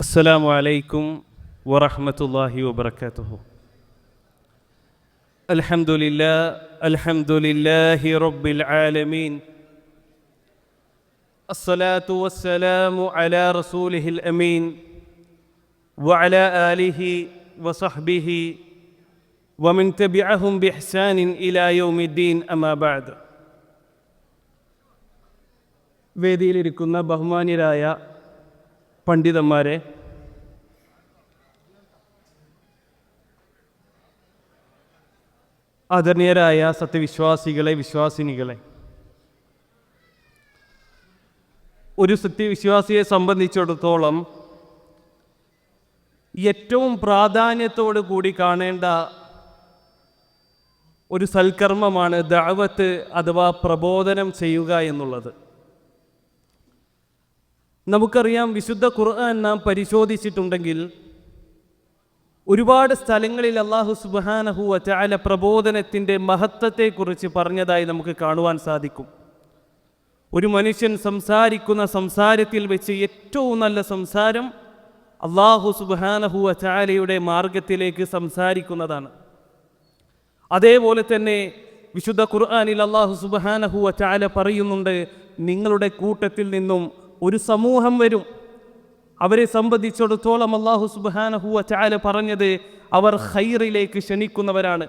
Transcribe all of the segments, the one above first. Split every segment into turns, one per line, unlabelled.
السلام عليكم ورحمة الله وبركاته الحمد لله الحمد لله رب العالمين الصلاة والسلام على رسوله الأمين وعلى آله وصحبه ومن تبعهم بإحسان إلى يوم الدين أما بعد വേദിയിലിരിക്കുന്ന ബഹുമാന്യരായ പണ്ഡിതന്മാരെ. ആദരണീയരായ സത്യവിശ്വാസികളെ വിശ്വാസിനികളെ. ഒരു സത്യവിശ്വാസിയെ സംബന്ധിച്ചിടത്തോളം ഏറ്റവും പ്രാധാന്യത്തോടു കൂടി കാണേണ്ട ഒരു സൽക്കർമ്മമാണ് ദാവത്ത് അഥവാ പ്രബോധനം ചെയ്യുക എന്നുള്ളത്. നമുക്കറിയാം വിശുദ്ധ ഖുർആൻ നാം പരിശോധിച്ചിട്ടുണ്ടെങ്കിൽ ഒരുപാട് സ്ഥലങ്ങളിൽ അള്ളാഹു സുബാനഹു വചാല പ്രബോധനത്തിന്റെ മഹത്വത്തെക്കുറിച്ച് പറഞ്ഞതായി നമുക്ക് കാണുവാൻ സാധിക്കും. ഒരു മനുഷ്യൻ സംസാരിക്കുന്ന സംസാരത്തിൽ വെച്ച് ഏറ്റവും നല്ല സംസാരം അള്ളാഹു സുബാനഹു വചാലയുടെ മാർഗത്തിലേക്ക് സംസാരിക്കുന്നതാണ്. അതേപോലെ തന്നെ വിശുദ്ധ ഖുർആാനിൽ അള്ളാഹു സുബാനഹു വചാല പറയുന്നുണ്ട് നിങ്ങളുടെ കൂട്ടത്തിൽ നിന്നും ഒരു സമൂഹം വരും. അവരെ സംബന്ധിച്ചിടത്തോളം അള്ളാഹു സുബാനഹുവ ചാല പറഞ്ഞത് അവർ ഹൈറിലേക്ക് ക്ഷണിക്കുന്നവരാണ്.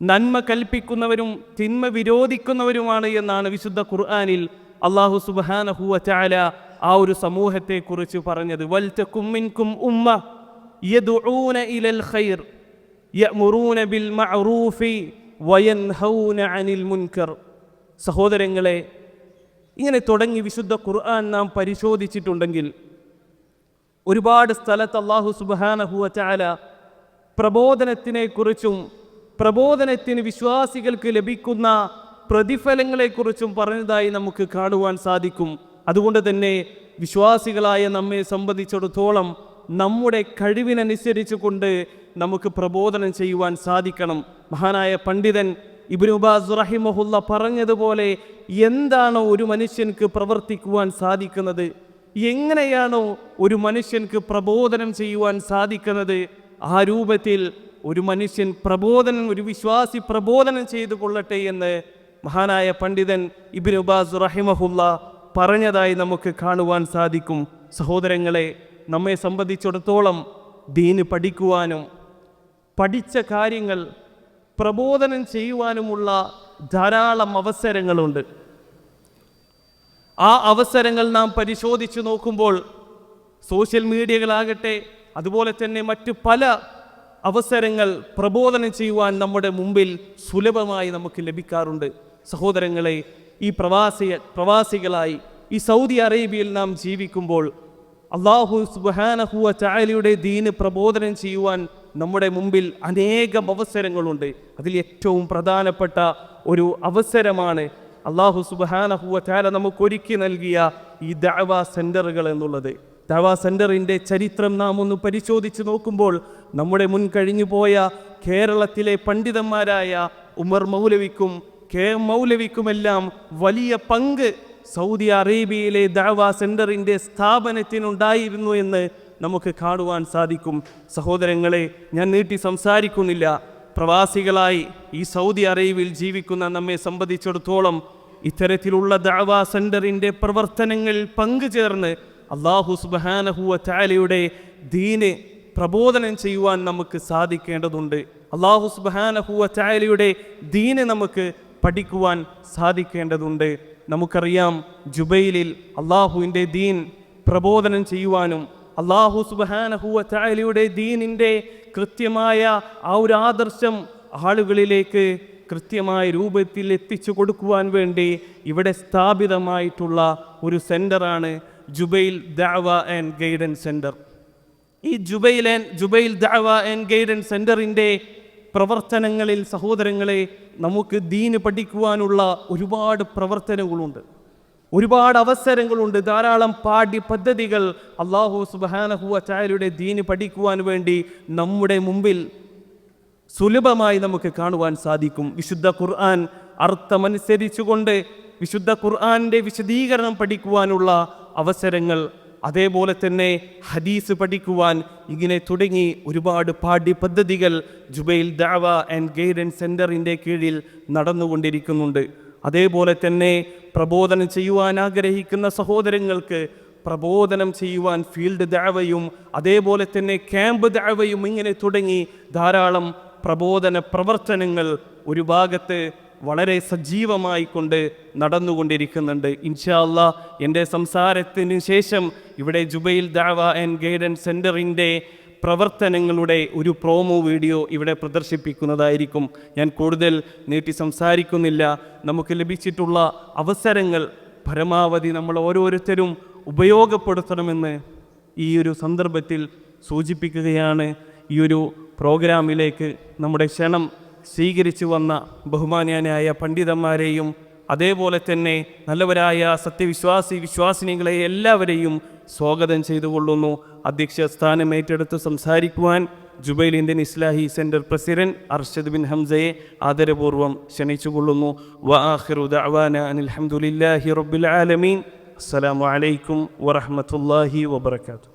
നന്മ കൽപ്പിക്കുന്നവരും തിന്മ വിരോധിക്കുന്നവരുമാണ് എന്നാണ് വിശുദ്ധ ഖുർആാനിൽ അള്ളാഹു സുബാനഹുവ ചാല ആ ഒരു സമൂഹത്തെക്കുറിച്ച് പറഞ്ഞത്. വൽതകുമ്മിൻകും ഉമ്മ യദുഊന ഇലൽ ഖൈർ ബിൽ മഅറൂഫി അനിൽ മുൻകർ. സഹോദരങ്ങളെ ഇങ്ങനെ തുടങ്ങി വിശുദ്ധ ഖുർആൻ നാം പരിശോധിച്ചിട്ടുണ്ടെങ്കിൽ ഒരുപാട് സ്ഥലത്ത് അള്ളാഹു സുബാനഹുവ ചാല പ്രബോധനത്തിനെക്കുറിച്ചും പ്രബോധനത്തിന് വിശ്വാസികൾക്ക് ലഭിക്കുന്ന പ്രതിഫലങ്ങളെക്കുറിച്ചും പറഞ്ഞതായി നമുക്ക് കാണുവാൻ സാധിക്കും. അതുകൊണ്ട് തന്നെ വിശ്വാസികളായ നമ്മെ സംബന്ധിച്ചിടത്തോളം നമ്മുടെ കഴിവിനനുസരിച്ച് കൊണ്ട് നമുക്ക് പ്രബോധനം ചെയ്യുവാൻ സാധിക്കണം. മഹാനായ പണ്ഡിതൻ ഇബിനുബാസ് റഹിമഹുല്ല പറഞ്ഞതുപോലെ എന്താണോ ഒരു മനുഷ്യൻക്ക് പ്രവർത്തിക്കുവാൻ സാധിക്കുന്നത്? എങ്ങനെയാണോ ഒരു മനുഷ്യൻക്ക് പ്രബോധനം ചെയ്യുവാൻ സാധിക്കുന്നത്? ആ രൂപത്തിൽ ഒരു മനുഷ്യൻ പ്രബോധനം ഒരു വിശ്വാസി പ്രബോധനം ചെയ്തു കൊള്ളട്ടെ എന്ന് മഹാനായ പണ്ഡിതൻ ഇബിനുബാസ് റഹിമഹുല്ല പറഞ്ഞതായി നമുക്ക് കാണുവാൻ സാധിക്കും. സഹോദരങ്ങളെ നമ്മെ സംബന്ധിച്ചിടത്തോളം ദീന് പഠിക്കുവാനും പഠിച്ച കാര്യങ്ങൾ പ്രബോധനം ചെയ്യുവാനുമുള്ള ധാരാളം അവസരങ്ങളുണ്ട്. ആ അവസരങ്ങൾ നാം പരിശോധിച്ചു നോക്കുമ്പോൾ സോഷ്യൽ മീഡിയകളാകട്ടെ അതുപോലെ തന്നെ മറ്റു പല അവസരങ്ങൾ പ്രബോധനം ചെയ്യുവാൻ നമ്മുടെ മുമ്പിൽ സുലഭമായി നമുക്ക് ലഭിക്കാറുണ്ട്. സഹോദരങ്ങളെ ഈ പ്രവാസി പ്രവാസികളായി ഈ സൗദി അറേബ്യയിൽ നാം ജീവിക്കുമ്പോൾ അള്ളാഹു സുബാനഹുവ ചായലിയുടെ ദീന് പ്രബോധനം ചെയ്യുവാൻ നമ്മുടെ മുമ്പിൽ അനേകം അവസരങ്ങളുണ്ട്. അതിൽ ഏറ്റവും പ്രധാനപ്പെട്ട ഒരു അവസരമാണ് അള്ളാഹു സുബാനഹുവ ചാല നമുക്ക് ഒരുക്കി നൽകിയ ഈ ദഅവ സെന്ററുകൾ എന്നുള്ളത്. ദഅവ സെന്ററിന്റെ ചരിത്രം നാം ഒന്ന് പരിശോധിച്ച് നോക്കുമ്പോൾ നമ്മുടെ മുൻ കഴിഞ്ഞു പോയ കേരളത്തിലെ പണ്ഡിതന്മാരായ ഉമർ മൗലവിക്കും കെ മൗലവിക്കുമെല്ലാം വലിയ പങ്ക് സൗദി അറേബ്യയിലെ ദഅവ സെന്ററിന്റെ സ്ഥാപനത്തിനുണ്ടായിരുന്നു എന്ന് നമുക്ക് കാണുവാൻ സാധിക്കും. സഹോദരങ്ങളെ ഞാൻ നീട്ടി സംസാരിക്കുന്നില്ല. പ്രവാസികളായി ഈ സൗദി അറേബ്യയിൽ ജീവിക്കുന്ന നമ്മെ സംബന്ധിച്ചിടത്തോളം ഇത്തരത്തിലുള്ള ദഅവ സെന്ററിന്റെ പ്രവർത്തനങ്ങളിൽ പങ്കുചേർന്ന് അള്ളാഹു സുബാനഹുവ ചാലയുടെ ദീന് പ്രബോധനം ചെയ്യുവാൻ നമുക്ക് സാധിക്കേണ്ടതുണ്ട്. അള്ളാഹു സുബാനഹുവ ചായലയുടെ ദീന് നമുക്ക് പഠിക്കുവാൻ സാധിക്കേണ്ടതുണ്ട്. നമുക്കറിയാം ജുബൈലിൽ അള്ളാഹുവിന്റെ ദീൻ പ്രബോധനം ചെയ്യുവാനും അള്ളാഹു സുബാനഹുവ ചായലിയുടെ ദീനിന്റെ കൃത്യമായ ആ ഒരു ആദർശം ആളുകളിലേക്ക് കൃത്യമായ രൂപത്തിൽ എത്തിച്ചു കൊടുക്കുവാൻ വേണ്ടി ഇവിടെ സ്ഥാപിതമായിട്ടുള്ള ഒരു സെന്ററാണ് Jubail Dawah and Guidance Centre ഈ Jubail and Jubail Dawah and Guidance സെന്ററിന്റെ പ്രവർത്തനങ്ങളിൽ സഹോദരങ്ങളെ നമുക്ക് ദീന് പഠിക്കുവാനുള്ള ഒരുപാട് പ്രവർത്തനങ്ങളുണ്ട്. ഒരുപാട് അവസരങ്ങളുണ്ട്. ധാരാളം പാഠ്യ പദ്ധതികൾ അള്ളാഹു സുബാനഹുവ ചായലയുടെ ദീന് പഠിക്കുവാൻ വേണ്ടി നമ്മുടെ മുമ്പിൽ സുലഭമായി നമുക്ക് കാണുവാൻ സാധിക്കും. വിശുദ്ധ ഖുർആൻ അർത്ഥമനുസരിച്ചുകൊണ്ട് വിശുദ്ധ ഖുർആന്റെ വിശദീകരണം പഠിക്കുവാനുള്ള അവസരങ്ങൾ അതേപോലെ തന്നെ ഹദീസ് പഠിക്കുവാൻ ഇങ്ങനെ തുടങ്ങി ഒരുപാട് പാഠ്യ പദ്ധതികൾ ജുബൈൽ ദാവ ആൻഡ് ഗൈഡൻസ് സെന്ററിന്റെ കീഴിൽ നടന്നുകൊണ്ടിരിക്കുന്നുണ്ട്. അതേപോലെ തന്നെ പ്രബോധനം ചെയ്യുവാൻ ആഗ്രഹിക്കുന്ന സഹോദരങ്ങൾക്ക് പ്രബോധനം ചെയ്യുവാൻ ഫീൽഡ് ദാവയും അതേപോലെ തന്നെ ക്യാമ്പ് ദാവയും ഇങ്ങനെ തുടങ്ങി ധാരാളം പ്രബോധന പ്രവർത്തനങ്ങൾ ഒരു ഭാഗത്ത് വളരെ സജീവമായി കൊണ്ട് നടന്നുകൊണ്ടിരിക്കുന്നുണ്ട്. ഇൻഷാല്ല എന്റെ സംസാരത്തിന് ശേഷം ഇവിടെ ജുബൈൽ ദാവ ആൻഡ് ഗൈഡൻസ് സെന്ററിന്റെ പ്രവർത്തനങ്ങളുടെ ഒരു പ്രോമോ വീഡിയോ ഇവിടെ പ്രദർശിപ്പിക്കുന്നതായിരിക്കും. ഞാൻ കൂടുതൽ നീട്ടി സംസാരിക്കുന്നില്ല. നമുക്ക് ലഭിച്ചിട്ടുള്ള അവസരങ്ങൾ പരമാവധി നമ്മൾ ഓരോരുത്തരും ഉപയോഗപ്പെടുത്തണമെന്ന് ഈ ഒരു സന്ദർഭത്തിൽ സൂചിപ്പിക്കുകയാണ്. ഈ ഒരു പ്രോഗ്രാമിലേക്ക് നമ്മുടെ ക്ഷണം സ്വീകരിച്ചു വന്ന ബഹുമാന്യനായ പണ്ഡിതന്മാരെയും അതേപോലെ തന്നെ നല്ലവരായ സത്യവിശ്വാസി വിശ്വാസിനികളെ എല്ലാവരെയും സ്വാഗതം ചെയ്തുകൊള്ളുന്നു. അധ്യക്ഷ സ്ഥാനം ഏറ്റെടുത്ത് സംസാരിക്കുവാൻ Jubail Indian Islahi centre president Arshad Bin ഹംസയെ ആദരപൂർവം ക്ഷണിച്ചുകൊള്ളുന്നു. വആഖിറു ദഅവാന അനിൽ ഹംദുലില്ലാഹി റബ്ബിൽ ആലമീൻ. അസ്സലാമു അലൈക്കും വബറകാതുഹു.